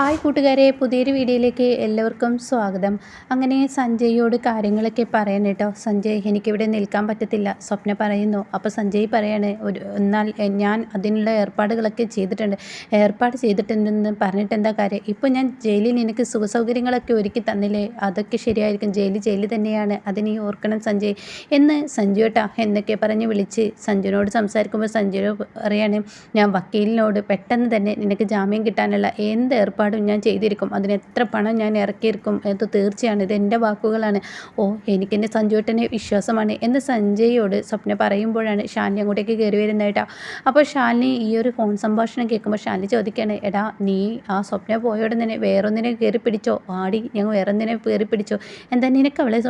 Hi കൂട്ടുകാരെ പുതിയൊരു വീഡിയോയിലേക്ക് എല്ലാവർക്കും സ്വാഗതം. അങ്ങനെ സഞ്ജയോട് കാര്യങ്ങളൊക്കെ പറയാൻ കേട്ടോ. സഞ്ജയ് എനിക്കിവിടെ നിൽക്കാൻ പറ്റത്തില്ല. സ്വപ്ന പറയുന്നു. അപ്പോൾ സഞ്ജയ് പറയാണ് ഒരു എന്നാൽ ഞാൻ അതിനുള്ള ഏർപ്പാടുകളൊക്കെ ചെയ്തിട്ടുണ്ട്. ഏർപ്പാട് ചെയ്തിട്ടുണ്ടെന്ന് പറഞ്ഞിട്ട് എന്താ കാര്യം? ഇപ്പോൾ ഞാൻ ജയിലിൽ നിനക്ക് സുഖസൗകര്യങ്ങളൊക്കെ ഒരുക്കി തന്നില്ലേ? അതൊക്കെ ശരിയായിരിക്കും. ജയിൽ ജയിലിൽ തന്നെയാണ്. അതിനീ ഓർക്കണം സഞ്ജയ്. എന്ന് സഞ്ജുട്ടാ എന്നൊക്കെ പറഞ്ഞ് വിളിച്ച് സഞ്ജുവിനോട് സംസാരിക്കുമ്പോൾ സഞ്ജുവിനോട് പറയാണ് ഞാൻ വക്കീലിനോട് പെട്ടെന്ന് തന്നെ നിനക്ക് ജാമ്യം കിട്ടാനുള്ള എന്ത് ഏർപ്പാടും ഞാൻ ചെയ്തിരിക്കും. അതിന് എത്ര പണം ഞാൻ ഇറക്കിയിരിക്കും അത് തീർച്ചയാണ്. ഇത് എന്റെ വാക്കുകളാണ്. ഓ എനിക്കെന്റെ സഞ്ജുവേട്ടനെ വിശ്വാസമാണ് എന്ന് സഞ്ജയോട് സ്വപ്ന പറയുമ്പോഴാണ് ഷാലിനി അങ്ങോട്ടേക്ക് കയറി വരുന്നത് അപ്പോൾ ഷാലിനി ഈ ഒരു ഫോൺ സംഭാഷണം കേൾക്കുമ്പോൾ ഷാലിനി ചോദിക്കുകയാണ് എടാ നീ ആ സ്വപ്ന പോയോടെ തന്നെ വേറൊന്നിനെ കയറി പിടിച്ചോ? ആടി ഞങ്ങൾ വേറൊന്നിനെ കയറി പിടിച്ചോ? എന്താ നിനക്ക് അവളെ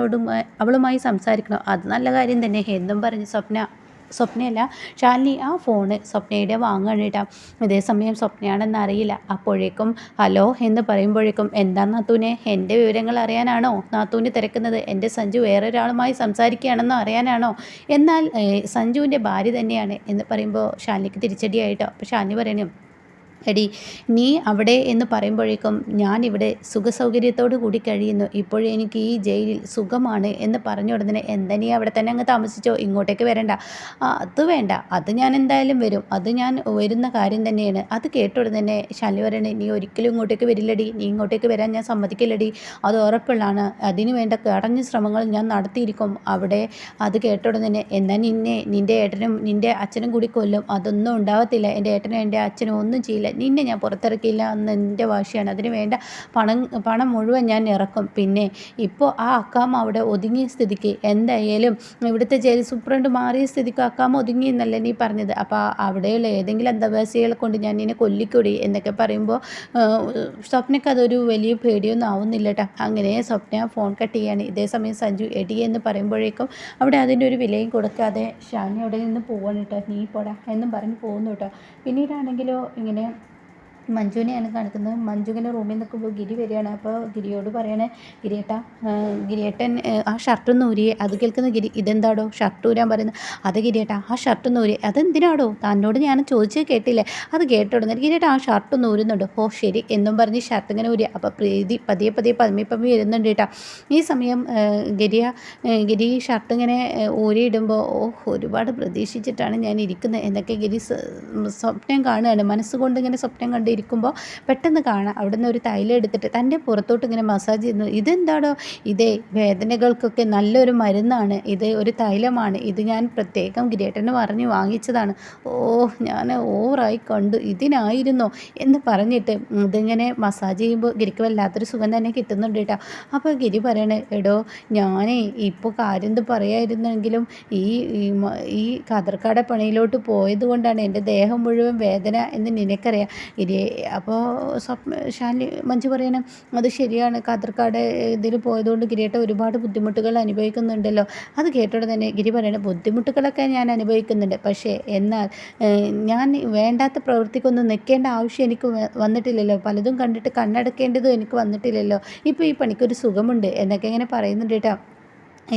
അവളുമായി സംസാരിക്കണോ? അത് നല്ല കാര്യം തന്നെ. എന്നും പറഞ്ഞ് സ്വപ്ന സ്വപ്നയല്ല ഷാലിനി ആ ഫോണ് സ്വപ്നയുടെ വാങ്ങുകയാണ് കേട്ടോ ഇതേസമയം സ്വപ്നയാണെന്ന് അറിയില്ല. അപ്പോഴേക്കും ഹലോ എന്ന് പറയുമ്പോഴേക്കും എന്താ നാത്തൂനെ? എന്റെ വിവരങ്ങൾ അറിയാനാണോ? നാത്തൂന് തിരക്കുന്നത് എന്റെ സഞ്ജു വേറൊരാളുമായി സംസാരിക്കുകയാണെന്നോ അറിയാനാണോ? എന്നാൽ സഞ്ജുവിന്റെ ഭാര്യ തന്നെയാണ്. എന്ന് പറയുമ്പോൾ ഷാലിനിക്ക് തിരിച്ചടിയായിട്ടോ അപ്പോൾ ഷാലിനി പറയണു എടി നീ അവിടെ എന്ന് പറയുമ്പോഴേക്കും ഞാനിവിടെ സുഖസൗകര്യത്തോടു കൂടി കഴിയുന്നു. ഇപ്പോഴും എനിക്ക് ഈ ജയിലിൽ സുഖമാണ് എന്ന് പറഞ്ഞ ഉടനെ എന്താ നീ അവിടെ തന്നെ അങ്ങ് താമസിച്ചോ? ഇങ്ങോട്ടേക്ക് വരണ്ട. അത് വേണ്ട. അത് ഞാൻ എന്തായാലും വരും. അത് ഞാൻ വരുന്ന കാര്യം തന്നെയാണ്. അത് കേട്ട ഉടനെ നീ ഒരിക്കലും ഇങ്ങോട്ടേക്ക് വരില്ലടി. നീ ഇങ്ങോട്ടേക്ക് വരാൻ ഞാൻ സമ്മതിക്കില്ലടി. അത് ഉറപ്പുള്ളതാണ്. അതിന് വേണ്ട കടഞ്ഞ ശ്രമങ്ങൾ ഞാൻ നടത്തിയിരിക്കും. അവിടെ അത് കേട്ട ഉടനെ തന്നെ എന്നാ നിന്നെ നിന്റെ ഏട്ടനും നിന്റെ അച്ഛനും കൂടി കൊല്ലും. അതൊന്നും ഉണ്ടാവത്തില്ല. എന്റെ ഏട്ടനും എന്റെ അച്ഛനും ഒന്നും ചെയ്യില്ല. നിന്നെ ഞാൻ പുറത്തിറക്കില്ല എന്ന് എന്റെ വാശിയാണ്. അതിന് വേണ്ട പണം പണം മുഴുവൻ ഞാൻ ഇറക്കും. പിന്നെ ഇപ്പോൾ ആ അക്കാമ അവിടെ ഒതുങ്ങിയ സ്ഥിതിക്ക് എന്തായാലും ഇവിടുത്തെ ജയിൽ സൂപ്രണ്ട് മാറിയ സ്ഥിതിക്ക് അക്കാമ ഒതുങ്ങി എന്നല്ലേ നീ പറഞ്ഞത്. അപ്പോൾ അവിടെയുള്ള ഏതെങ്കിലും അന്തവാസികളെ കൊണ്ട് ഞാൻ നിന്നെ കൊല്ലിക്കൊടി എന്നൊക്കെ പറയുമ്പോൾ സ്വപ്നയ്ക്ക് അതൊരു വലിയ പേടിയൊന്നും ആവുന്നില്ല കേട്ടോ അങ്ങനെ സ്വപ്ന ഫോൺ കട്ട് ചെയ്യാണ്. ഇതേ സമയം സഞ്ജു എടി എന്ന് പറയുമ്പോഴേക്കും അവിടെ അതിന്റെ ഒരു വിലയും കൊടുക്കാതെ ഷാനി അവിടെ നിന്ന് പോവാണ് കേട്ടോ നീ പോടാ എന്നും പറഞ്ഞ് പോകുന്നു കേട്ടോ പിന്നീടാണെങ്കിലോ ഇങ്ങനെ മഞ്ജുവിനെയാണ് കാണിക്കുന്നത്. മഞ്ജു ഇങ്ങനെ റൂമിൽ നിൽക്കുമ്പോൾ ഗിരി വരികയാണ്. അപ്പോൾ ഗിരിയോട് പറയണേ ഗിരിയേട്ട ഗിരിയേട്ടൻ ആ ഷർട്ട് നൂരി അത് കേൾക്കുന്ന ഗിരി ഇതെന്താടോ ഷർട്ട് ഊരാൻ പറയുന്നത്? അത് ഗിരിയേട്ട ആ ഷർട്ട് ഊരി അതെന്തിനാടോ? തന്നോട് ഞാൻ ചോദിച്ചത് കേട്ടില്ലേ? അത് കേട്ട ഉടനെ ഗിരിയേട്ടാ ആ ഷർട്ട് ഊരുന്നുണ്ട്? ഓ ശരി എന്നും പറഞ്ഞ് ഷർട്ട് ഇങ്ങനെ ഊരി. അപ്പോൾ പ്രീതി പതിയെ പതിയെ പതിമി പമ്മി വരുന്നുണ്ട് കേട്ടോ. ഈ സമയം ഗിരിയ ഗിരി ഷർട്ട് ഇങ്ങനെ ഊരിയിടുമ്പോൾ ഓ ഒരുപാട് പ്രതീക്ഷിച്ചിട്ടാണ് ഞാൻ ഇരിക്കുന്നത്. എന്നൊക്കെ ഗിരി സ്വപ്നം കാണുകയാണ്. മനസ്സുകൊണ്ട് ഇങ്ങനെ സ്വപ്നം കണ്ടിരിക്കുമ്പോൾ പെട്ടെന്ന് കാണാം. അവിടുന്ന് ഒരു തൈലം എടുത്തിട്ട് തന്റെ പുറത്തോട്ട് ഇങ്ങനെ മസാജ് ചെയ്യുന്നു. ഇതെന്താണോ ഇതേ വേദനകൾക്കൊക്കെ നല്ലൊരു മരുന്നാണ്. ഇത് ഒരു തൈലമാണ്. ഇത് ഞാൻ പ്രത്യേകം ഗ്രേട്ടന് പറഞ്ഞ് വാങ്ങിച്ചതാണ്. ഓ ഞാൻ ഓവറായി കണ്ടു. ഇതിനായിരുന്നോ? എന്ന് പറഞ്ഞിട്ട് ഇതിങ്ങനെ മസാജ് ചെയ്യുമ്പോൾ ഗിരിക്ക് വല്ലാത്തൊരു സുഖം തന്നെ കിട്ടുന്നുണ്ട് കേട്ടോ. അപ്പോൾ ഗിരി പറയണേ എടോ ഞാനേ ഇപ്പോൾ കാര്യം പറയായിരുന്നെങ്കിലും ഈ ഈ കതർക്കാട പണിയിലോട്ട് പോയത് കൊണ്ടാണ് എന്റെ ദേഹം മുഴുവൻ വേദന എന്ന് നിനക്കറിയാം. ഇനി അപ്പോൾ സ്വപ്ന ശാലി മഞ്ജു പറയണം അത് ശരിയാണ്. കാതർക്കാട് ഇതിൽ പോയതുകൊണ്ട് ഗിരിയേട്ട ഒരുപാട് ബുദ്ധിമുട്ടുകൾ അനുഭവിക്കുന്നുണ്ടല്ലോ. അത് കേട്ടോടെ തന്നെ ഗിരി പറയണ ബുദ്ധിമുട്ടുകളൊക്കെ ഞാൻ അനുഭവിക്കുന്നുണ്ട്. പക്ഷേ എന്നാൽ ഞാൻ വേണ്ടാത്ത പ്രവൃത്തിക്കൊന്നും നിൽക്കേണ്ട ആവശ്യം എനിക്ക് വന്നിട്ടില്ലല്ലോ. പലതും കണ്ടിട്ട് കണ്ണടക്കേണ്ടതും എനിക്ക് വന്നിട്ടില്ലല്ലോ. ഇപ്പോൾ ഈ പണിക്കൊരു സുഖമുണ്ട് എന്നൊക്കെ ഇങ്ങനെ പറയുന്നുണ്ട് കേട്ടോ.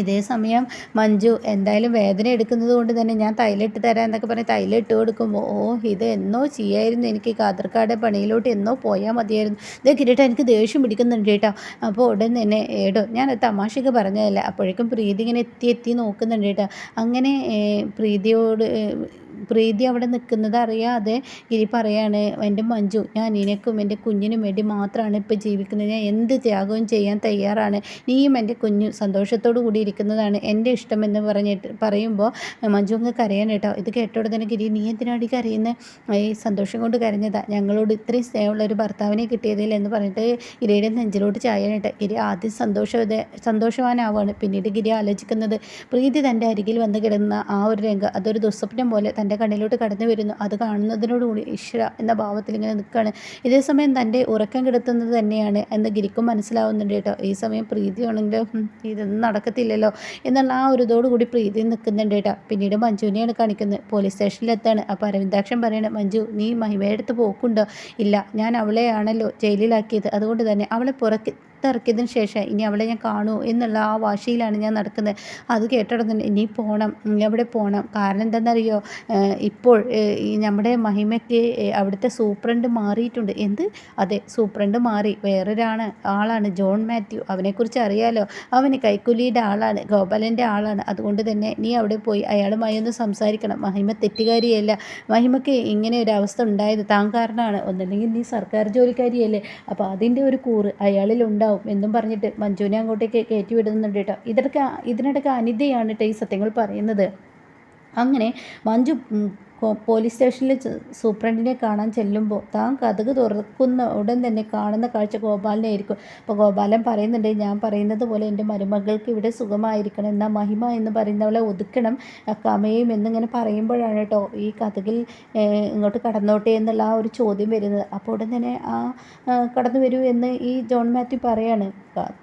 ഇതേ സമയം മഞ്ജു എന്തായാലും വേദന എടുക്കുന്നത് കൊണ്ട് തന്നെ ഞാൻ തൈലിട്ട് തരാം എന്നൊക്കെ പറഞ്ഞ് തൈലിട്ട് കൊടുക്കുമ്പോൾ ഓ ഇത് എന്നോ ചെയ്യായിരുന്നു എനിക്ക് കാതർക്കാട് പണിയിലോട്ട് എന്നോ പോയാൽ മതിയായിരുന്നു. ഇത് കിരീട്ടം എനിക്ക് ദേഷ്യം പിടിക്കുന്നുണ്ട് കേട്ടോ. അപ്പോൾ ഉടൻ തന്നെ ഏടോ ഞാൻ തമാശയ്ക്ക് പറഞ്ഞതല്ല അപ്പോഴേക്കും പ്രീതി ഇങ്ങനെ എത്തി എത്തി നോക്കുന്നുണ്ട് കേട്ടോ. അങ്ങനെ പ്രീതിയോട് പ്രീതി അവിടെ നിൽക്കുന്നത് അറിയാതെ ഇനി പറയാണ് എന്റെ മഞ്ജു ഞാൻ നിനക്കും എന്റെ കുഞ്ഞിനും വേണ്ടി മാത്രമാണ് ഇപ്പോൾ ജീവിക്കുന്നത്. ഞാൻ എന്ത് ത്യാഗവും ചെയ്യാൻ തയ്യാറാണ്. നീയും എന്റെ കുഞ്ഞു സന്തോഷത്തോടു കൂടി ഇരിക്കുന്നതാണ് എന്റെ ഇഷ്ടമെന്ന് പറഞ്ഞിട്ട് പറയുമ്പോൾ മഞ്ജു അങ്ങ് കരയാൻ കേട്ടോ. ഇത് കേട്ടോടെ തന്നെ ഗിരി നീ എന്തിനാടി കരയുന്നത് ഈ സന്തോഷം കൊണ്ട് കരഞ്ഞതാ. ഞങ്ങളോട് ഇത്രയും സ്നേഹമുള്ള ഒരു ഭർത്താവിനെ കിട്ടിയതിൽ എന്ന് പറഞ്ഞിട്ട് ഗിരിയുടെ നെഞ്ചിലോട്ട് ചായാനിട്ട് ഗിരി ആദ്യം സന്തോഷ സന്തോഷവാനാവാണ്. പിന്നീട് ഗിരി ആലോചിക്കുന്നത് പ്രീതി തന്റെ അരികിൽ വന്ന് കിടന്ന ആ ഒരു രംഗം. അതൊരു ദുസ്വപ്നം പോലെ തന്റെ കണ്ണിലോട്ട് കടന്നു വരുന്നു. അത് കാണുന്നതിനോടുകൂടി ഈശ്വര എന്ന ഭാവത്തിൽ ഇങ്ങനെ നിൽക്കുകയാണ്. ഇതേ സമയം തന്റെ ഉറക്കം കിടത്തുന്നത് തന്നെയാണ് എന്ന് ഗിരിക്കും മനസ്സിലാവുന്നുണ്ട് കേട്ടോ. ഈ സമയം പ്രീതിയാണെങ്കിലോ "ഹും, ഇതൊന്നും നടക്കത്തില്ലല്ലോ എന്നുള്ള ആ ഒരു ഇതോടുകൂടി പ്രീതി നിൽക്കുന്നുണ്ട് കേട്ടോ. പിന്നീട് മഞ്ജുവിനെയാണ് കാണിക്കുന്നത്. പോലീസ് സ്റ്റേഷനിലെത്താണ്. അപ്പോൾ അരവിന്ദാക്ഷൻ പറയണം മഞ്ജു നീ മഹിമയുടെ അടുത്ത് പോക്കുണ്ടോ? ഇല്ല ഞാൻ അവളെയാണല്ലോ ജയിലിലാക്കിയത്. അതുകൊണ്ട് തന്നെ അവളെ പുറത്ത് പുറത്തിറക്കിയതിന് ശേഷം ഇനി അവളെ ഞാൻ കാണൂ എന്നുള്ള ആ വാശിയിലാണ് ഞാൻ നടക്കുന്നത്. അത് കേട്ടിടത്തുണ്ട് ഇനി പോകണം എവിടെ പോകണം കാരണം എന്താണെന്നറിയോ? ഇപ്പോൾ നമ്മുടെ മഹിമയ്ക്ക് അവിടുത്തെ സൂപ്രണ്ട് മാറിയിട്ടുണ്ട്. എന്ത്? അതെ സൂപ്രണ്ട് മാറി. വേറൊരാണ് ആളാണ് ജോൺ മാത്യു. അവനെക്കുറിച്ച് അറിയാലോ? അവന് കൈക്കൂലിയുടെ ആളാണ് ഗോപാലന്റെ ആളാണ്. അതുകൊണ്ട് തന്നെ നീ അവിടെ പോയി അയാളുമായി ഒന്ന് സംസാരിക്കണം. മഹിമ തെറ്റുകാരിയല്ല. മഹിമയ്ക്ക് ഇങ്ങനെ ഒരു അവസ്ഥ ഉണ്ടായത് താൻ കാരണമാണ്. ഒന്നല്ലെങ്കിൽ നീ സർക്കാർ ജോലിക്കാരിയല്ലേ? അപ്പോൾ അതിന്റെ ഒരു കൂറ് അയാളിൽ ഉണ്ടാവും എന്നും പറഞ്ഞിട്ട് മഞ്ജുവിനെ അങ്ങോട്ടേക്ക് കയറ്റി വിടുന്നുണ്ട് കേട്ടോ. ഇതിടക്ക് ഇതിനിടയ്ക്ക് അനിതയാണ് കേട്ടോ ഈ സത്യങ്ങൾ പറയുന്നത്. അങ്ങനെ മഞ്ജു പോലീസ് സ്റ്റേഷനിൽ സൂപ്രണ്ടിനെ കാണാൻ ചെല്ലുമ്പോൾ താൻ കഥക് തുറക്കുന്ന ഉടൻ തന്നെ കാണുന്ന കാഴ്ച ഗോപാലിനെ ആയിരിക്കും. അപ്പോൾ ഗോപാലൻ പറയുന്നുണ്ട് ഞാൻ പറയുന്നത് പോലെ എന്റെ മരുമകൾക്ക് ഇവിടെ സുഖമായിരിക്കണം എന്നാൽ മഹിമ എന്ന് പറയുന്നവളെ ഒതുക്കണം കമയും എന്നിങ്ങനെ പറയുമ്പോഴാണ് കേട്ടോ ഈ കഥകിൽ ഇങ്ങോട്ട് കടന്നോട്ടെ എന്നുള്ള ആ ഒരു ചോദ്യം വരുന്നത്. അപ്പോൾ ഉടൻ തന്നെ ആ കടന്നു വരൂ എന്ന് ഈ ജോൺ മാത്യു പറയാണ്.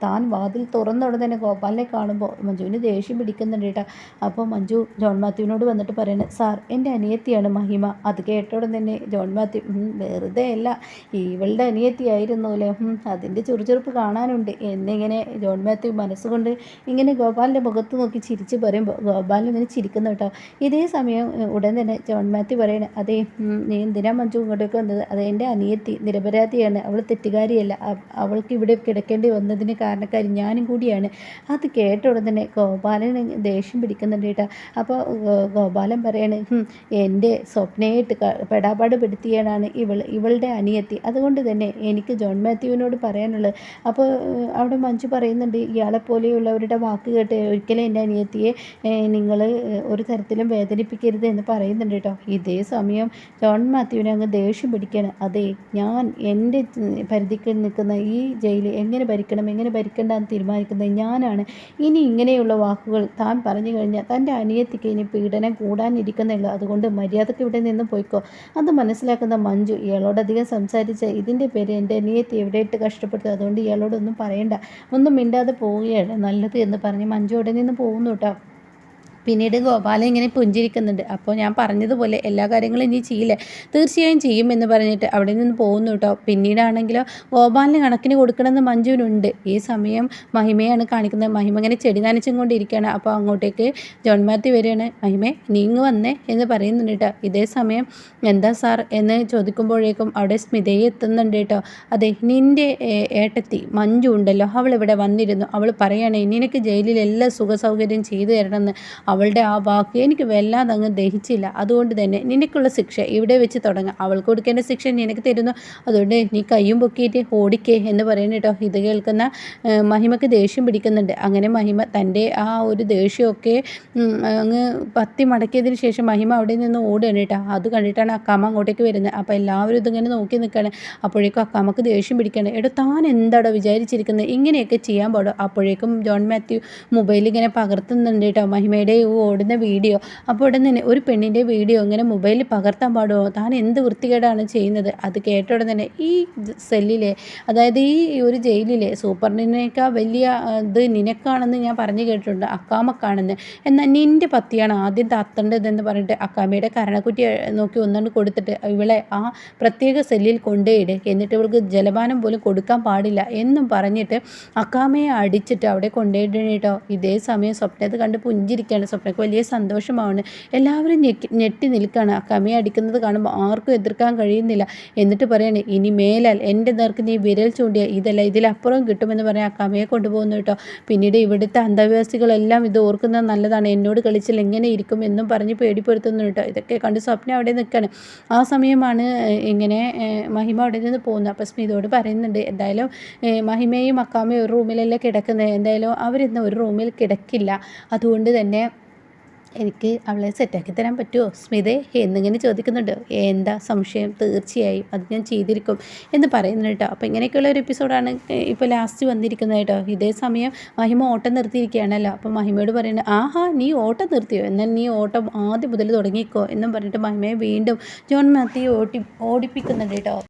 താൻ വാതിൽ തുറന്ന ഉടൻ തന്നെ ഗോപാലിനെ കാണുമ്പോൾ മഞ്ജുവിന് ദേഷ്യം പിടിക്കുന്നുണ്ട് കേട്ടോ അപ്പോൾ മഞ്ജു ജോൺ മാത്യുവിനോട് വന്നിട്ട് പറയുന്നത് സാർ എന്റെ അനിയത്തി അനിയത്തിയാണ് മഹിമ. അത് കേട്ടോടൻ തന്നെ ജോൺ മാത്യു വെറുതെ അല്ല ഇവളുടെ അനിയത്തിയായിരുന്നു അല്ലേ അതിന്റെ ചുറുചുറുപ്പ് കാണാനുണ്ട്. എന്നിങ്ങനെ ജോൺ മാത്യു മനസ്സുകൊണ്ട് ഇങ്ങനെ ഗോപാലിന്റെ മുഖത്ത് നോക്കി ചിരിച്ച് പറയുമ്പോൾ ഗോപാൽ ഇങ്ങനെ ചിരിക്കുന്നു കേട്ടോ. ഇതേ സമയം ഉടൻ തന്നെ ജോൺ മാത്യു പറയണ അതെ നീ എന്തിനാ മഞ്ജു ഇങ്ങോട്ടേക്ക് വന്നത്? അത് എന്റെ അനിയത്തി നിരപരാധിയാണ് അവൾ തെറ്റുകാരിയല്ല. അവൾക്ക് ഇവിടെ കിടക്കേണ്ടി വന്നതിന് കാരണക്കാരി ഞാനും കൂടിയാണ്. അത് കേട്ട ഉടൻ തന്നെ ഗോപാലന് ദേഷ്യം പിടിക്കുന്നുണ്ട് കേട്ടോ. അപ്പോൾ ഗോപാലൻ പറയാണ് എന്റെ സ്വപ്നയായിട്ട് പെടാപാട് പെടുത്തിയാണ് ഇവൾ ഇവളുടെ അനിയത്തി. അതുകൊണ്ട് തന്നെ എനിക്ക് ജോൺ മാത്യുവിനോട് പറയാനുള്ളത് അപ്പോൾ അവിടെ മഞ്ജു പറയുന്നുണ്ട് ഇയാളെ പോലെയുള്ളവരുടെ വാക്ക് കേട്ട് ഒരിക്കലും എന്റെ അനിയത്തിയെ നിങ്ങൾ ഒരു തരത്തിലും വേദനിപ്പിക്കരുത് എന്ന് പറയുന്നുണ്ട് കേട്ടോ. ഇതേ സമയം ജോൺ മാത്യുവിനെ അങ്ങ് ദേഷ്യം പിടിക്കണം അതെ ഞാൻ എന്റെ പരിധിക്ക് നിൽക്കുന്ന ഈ ജയിൽ എങ്ങനെ ഭരിക്കണം എങ്ങനെ ഭരിക്കണ്ടെന്ന് തീരുമാനിക്കുന്നത് ഞാനാണ്. ഇനി ഇങ്ങനെയുള്ള വാക്കുകൾ താൻ പറഞ്ഞു കഴിഞ്ഞാൽ തന്റെ അനിയത്തിക്ക് ഇനി പീഡനം കൂടാനിരിക്കുന്നില്ല അതുകൊണ്ട് മര്യാദയ്ക്ക് ഇവിടെ നിന്ന് പോയിക്കോ. അത് മനസ്സിലാക്കുന്ന മഞ്ജു ഇയാളോടധികം സംസാരിച്ച ഇതിന്റെ പേര് എന്റെ അനിയത്തി എവിടെ ഇട്ട് കഷ്ടപ്പെട്ടു അതുകൊണ്ട് ഇയാളോടൊന്നും പറയണ്ട. ഒന്നും മിണ്ടാതെ പോവുകയാണ് നല്ലത് എന്ന് പറഞ്ഞ് മഞ്ജു അവിടെ നിന്ന് പോകുന്നു കേട്ടോ. പിന്നീട് ഗോപാലൻ ഇങ്ങനെ പുഞ്ചിരിക്കുന്നുണ്ട്. അപ്പോൾ ഞാൻ പറഞ്ഞതുപോലെ എല്ലാ കാര്യങ്ങളും ഇനി ചെയ്യില്ല. തീർച്ചയായും ചെയ്യും എന്ന് പറഞ്ഞിട്ട് അവിടെ നിന്ന് പോകുന്നു കേട്ടോ പിന്നീടാണെങ്കിലോ ഗോപാലിന് കണക്കിന് കൊടുക്കണമെന്ന് മഞ്ജുവിനുണ്ട്. ഈ സമയം മഹിമയാണ് കാണിക്കുന്നത്. മഹിമ ഇങ്ങനെ ചെടി നനച്ചും കൊണ്ടിരിക്കുകയാണ് അപ്പോൾ അങ്ങോട്ടേക്ക് ജോൺ മാത്യു വരികയാണ്. മഹിമ നീങ്ങ് വന്നേ എന്ന് പറയുന്നുണ്ട് കേട്ടോ ഇതേ സമയം എന്താ സാർ എന്ന് ചോദിക്കുമ്പോഴേക്കും അവിടെ സ്മിതയെ എത്തുന്നുണ്ട് കേട്ടോ അതെ നിന്റെ ഏട്ടത്തി മഞ്ജു ഉണ്ടല്ലോ. അവൾ ഇവിടെ വന്നിരുന്നു. അവൾ പറയണേ നിനക്ക് ജയിലിൽ എല്ലാ സുഖ സൗകര്യം ചെയ്തു തരണമെന്ന്. അവളുടെ ആ വാക്ക് എനിക്ക് വല്ലാതെ അങ്ങ് ദഹിച്ചില്ല. അതുകൊണ്ട് തന്നെ നിനക്കുള്ള ശിക്ഷ ഇവിടെ വെച്ച് തുടങ്ങാം. അവൾക്ക് കൊടുക്കേണ്ട ശിക്ഷ നിനക്ക് തരുന്നു. അതുകൊണ്ട് നീ കയ്യും പൊക്കിയിട്ട് ഓടിക്കേ എന്ന് പറയുന്നു കേട്ടോ. ഇത് കേൾക്കുന്ന മഹിമക്ക് ദേഷ്യം പിടിക്കുന്നുണ്ട്. അങ്ങനെ മഹിമ തന്റെ ആ ഒരു ദേഷ്യമൊക്കെ അങ്ങ് പത്തി മടക്കിയതിന് ശേഷം മഹിമ അവിടെ നിന്ന് ഓടുകയാണ് കേട്ടോ. അത് കണ്ടിട്ടാണ് അക്കാമ അങ്ങോട്ടേക്ക് വരുന്നത്. അപ്പോൾ എല്ലാവരും ഇതിങ്ങനെ നോക്കി നിൽക്കുകയാണ്. അപ്പോഴേക്കും അക്കാമക്ക് ദേഷ്യം പിടിക്കണം എടോ താൻ എന്താടോ വിചാരിച്ചിരിക്കുന്നത്? ഇങ്ങനെയൊക്കെ ചെയ്യാൻ പാടോ. അപ്പോഴേക്കും ജോൺ മാത്യു മൊബൈലിങ്ങനെ പകർത്തുന്നുണ്ട് കേട്ടോ. മഹിമയുടെ ഓടുന്ന വീഡിയോ. അപ്പോൾ ഉടൻ തന്നെ ഒരു പെണ്ണിന്റെ വീഡിയോ ഇങ്ങനെ മൊബൈലിൽ പകർത്താൻ പാടുമോ താൻ എന്ത് വൃത്തികേടാണ് ചെയ്യുന്നത്? അത് കേട്ട ഉടൻ തന്നെ ഈ സെല്ലിലെ അതായത് ഈ ഒരു ജയിലിലെ സൂപ്പറിനേക്കാൾ വലിയ ഇത് നിനക്കാണെന്ന് ഞാൻ പറഞ്ഞു കേട്ടിട്ടുണ്ട് അക്കാമക്കാണെന്ന്. എന്നാൽ നിന്റെ പത്തിയാണ് ആദ്യം താത്തേണ്ടതെന്ന് പറഞ്ഞിട്ട് അക്കാമയുടെ കരണക്കുറ്റി നോക്കി ഒന്നുകൊണ്ട് കൊടുത്തിട്ട് ഇവളെ ആ പ്രത്യേക സെല്ലിൽ കൊണ്ടുപോയിട്. എന്നിട്ട് ഇവൾക്ക് ജലപാനം പോലും കൊടുക്കാൻ പാടില്ല എന്നും പറഞ്ഞിട്ട് അക്കാമയെ അടിച്ചിട്ട് അവിടെ കൊണ്ടുപോയിട്ടോ ഇതേ സമയം സ്വപ്നത്ത് കണ്ട് പുഞ്ചിരിക്കുകയാണ് സ്വപ്നക്ക് വലിയ സന്തോഷമാണ്. എല്ലാവരും ഞെട്ടി നിൽക്കുകയാണ് ആ കമി അടിക്കുന്നത് കാണുമ്പോൾ ആർക്കും എതിർക്കാൻ കഴിയുന്നില്ല. എന്നിട്ട് പറയണേ ഇനി മേലാൽ എന്റെ നേർക്ക് നീ വിരൽ ചൂണ്ടിയ. ഇതല്ല ഇതിലപ്പുറം കിട്ടുമെന്ന് പറയാൻ ആ കമയെ കൊണ്ടുപോകുന്നു കേട്ടോ. പിന്നീട് ഇവിടുത്തെ അന്ധവിശ്വാസികളെല്ലാം ഇത് ഓർക്കുന്നത് നല്ലതാണ്. എന്നോട് കളിച്ചാൽ എങ്ങനെ ഇരിക്കും എന്നും പറഞ്ഞ് പേടിപ്പെടുത്തുന്നു കേട്ടോ. ഇതൊക്കെ കണ്ട് സ്വപ്നം അവിടെ നിൽക്കുകയാണ് ആ സമയമാണ് ഇങ്ങനെ മഹിമ അവിടെ നിന്ന് പോകുന്നത്. അപ്പോൾ സ്മിതോട് പറയുന്നുണ്ട് എന്തായാലും മഹിമയും അക്കാമയും ഒരു റൂമിലല്ലേ കിടക്കുന്നത് എന്തായാലും അവരിന്ന് ഒരു റൂമിൽ കിടക്കില്ല. അതുകൊണ്ട് തന്നെ എനിക്ക് അവളെ സെറ്റാക്കി തരാൻ പറ്റുമോ സ്മിതേ എന്നിങ്ങനെ ചോദിക്കുന്നുണ്ട്. എന്താ സംശയം? തീർച്ചയായും അത് ഞാൻ ചെയ്തിരിക്കും എന്ന് പറയുന്നുണ്ട് കേട്ടോ. അപ്പോൾ ഇങ്ങനെയൊക്കെയുള്ള ഒരു എപ്പിസോഡാണ് ഇപ്പോൾ ലാസ്റ്റ് വന്നിരിക്കുന്നത് കേട്ടോ. ഇതേ സമയം മഹിമ ഓട്ടം നിർത്തിയിരിക്കുകയാണല്ലോ. അപ്പോൾ മഹിമയോട് പറയുന്നത് ആഹാ നീ ഓട്ടം നിർത്തിയോ? എന്നാൽ നീ ഓട്ടം ആദ്യം മുതൽ തുടങ്ങിക്കോ എന്നും പറഞ്ഞിട്ട് മഹിമയെ വീണ്ടും ജോൺ മാത്യു ഓടി ഓടിപ്പിക്കുന്നുണ്ട് കേട്ടോ.